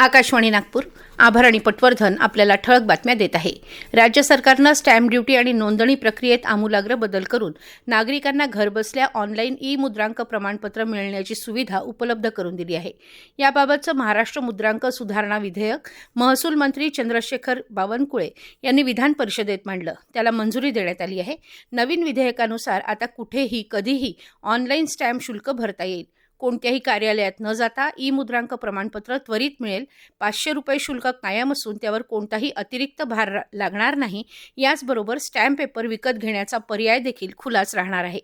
आकाशवाणी नागपूर. आभार आणि पटवर्धन आपल्याला ठळक बातम्या देत आहे. राज्य सरकारनं स्टॅम्प ड्युटी आणि नोंदणी प्रक्रियेत आमूलाग्र बदल करून नागरिकांना घरबसल्या ऑनलाईन ई मुद्रांक प्रमाणपत्र मिळण्याची सुविधा उपलब्ध करून दिली आहे. याबाबतचं महाराष्ट्र मुद्रांक सुधारणा विधेयक महसूल मंत्री चंद्रशेखर बावनकुळे यांनी विधान परिषदेत मांडलं. त्याला मंजुरी देण्यात आली आहे. नवीन विधेयकानुसार आता कुठेही कधीही ऑनलाईन स्टॅम्प शुल्क भरता येईल. कोणत्याही कार्यालयात न जाता ई मुद्रांक प्रमाणपत्र त्वरित मिळेल. पाचशे रुपये शुल्क कायम असून त्यावर कोणताही अतिरिक्त भार लागणार नाही. याचबरोबर स्टॅम्प पेपर विकत घेण्याचा पर्याय देखील खुलाच राहणार आहे.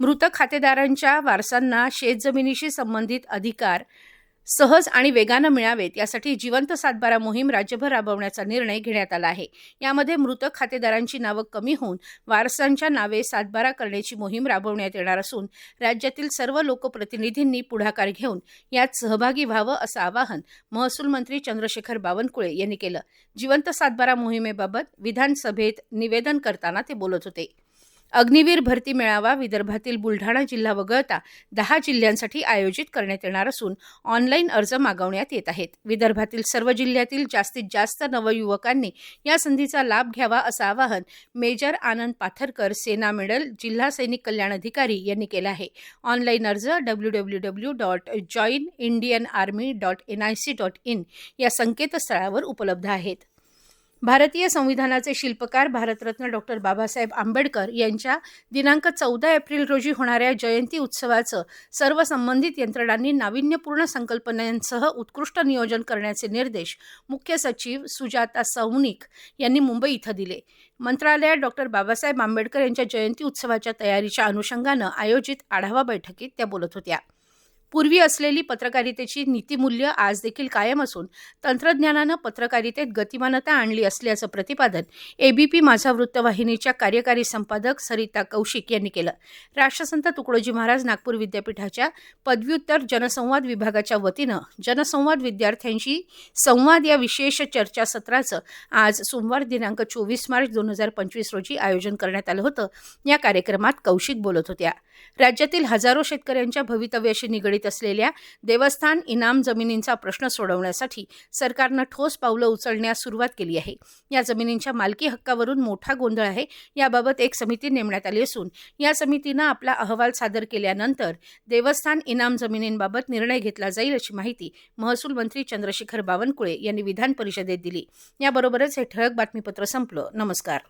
मृत खातेदारांच्या वारसांना शेतजमिनीशी संबंधित अधिकार सहज आणि वेगानं मिळावेत यासाठी जिवंत सातबारा मोहीम राज्यभर राबवण्याचा निर्णय घेण्यात आला आहे. यामध्ये मृत खातेदारांची नावं कमी होऊन वारसांच्या नावे सातबारा करण्याची मोहीम राबवण्यात येणार असून राज्यातील सर्व लोकप्रतिनिधींनी पुढाकार घेऊन यात सहभागी व्हावं असं आवाहन महसूल मंत्री चंद्रशेखर बावनकुळे यांनी केलं. जिवंत सातबारा मोहिमेबाबत विधानसभेत निवेदन करताना ते बोलत होते. अग्निवीर भरती मेळावा विदर्भातील बुलढाणा जिल्हा वगळता दहा जिल्ह्यांसाठी आयोजित करण्यात येणार असून ऑनलाईन अर्ज मागवण्यात येत आहेत. विदर्भातील सर्व जिल्ह्यातील जास्तीत जास्त नवयुवकांनी या संधीचा लाभ घ्यावा असं आवाहन मेजर आनंद पाथरकर सेना मेडल जिल्हा सैनिक कल्याण अधिकारी यांनी केलं आहे. ऑनलाईन अर्ज W W W dot join Indian army dot N I C dot in या संकेतस्थळावर उपलब्ध आहेत. भारतीय संविधानाचे शिल्पकार भारतरत्न डॉक्टर बाबासाहेब आंबेडकर यांच्या दिनांक चौदा एप्रिल रोजी होणाऱ्या जयंती उत्सवाचं सर्व संबंधित यंत्रणांनी नाविन्यपूर्ण संकल्पनांसह उत्कृष्ट नियोजन करण्याचे निर्देश मुख्य सचिव सुजाता सौनिक यांनी मुंबई इथं दिले. मंत्रालयात डॉक्टर बाबासाहेब आंबेडकर यांच्या जयंती उत्सवाच्या तयारीच्या अनुषंगानं आयोजित आढावा बैठकीत त्या बोलत होत्या. पूर्वी असलेली पत्रकारितेची नीतिमूल्य आज देखील कायम असून तंत्रज्ञानानं पत्रकारितेत गतिमानता आणली असल्याचं प्रतिपादन एबीपी माझा वृत्तवाहिनीच्या कार्यकारी संपादक सरिता कौशिक यांनी केलं. राष्ट्रसंत तुकडोजी महाराज नागपूर विद्यापीठाच्या पदव्युत्तर जनसंवाद विभागाच्या वतीनं जनसंवाद विद्यार्थ्यांशी संवाद या विशेष चर्चासत्राचं आज सोमवार दिनांक चोवीस मार्च दोन हजार पंचवीस रोजी आयोजन करण्यात आलं होतं. या कार्यक्रमात कौशिक बोलत होत्या. राज्यातील हजारो शेतकऱ्यांच्या भवितव्याशी निगडीत असलेल्या देवस्थान इनाम जमिनींचा प्रश्न सोडवण्यासाठी सरकारनं ठोस पावलं उचलण्यास सुरुवात केली आहे. या जमिनींच्या मालकी हक्कावरून मोठा गोंधळ आहे. याबाबत एक समिती नेमण्यात आली असून या समितीनं आपला अहवाल सादर केल्यानंतर देवस्थान इनाम जमिनींबाबत निर्णय घेतला जाईल अशी माहिती महसूल मंत्री चंद्रशेखर बावनकुळे यांनी विधान परिषदेत दिली. याबरोबरच हे ठळक बातमीपत्र संपलं. नमस्कार.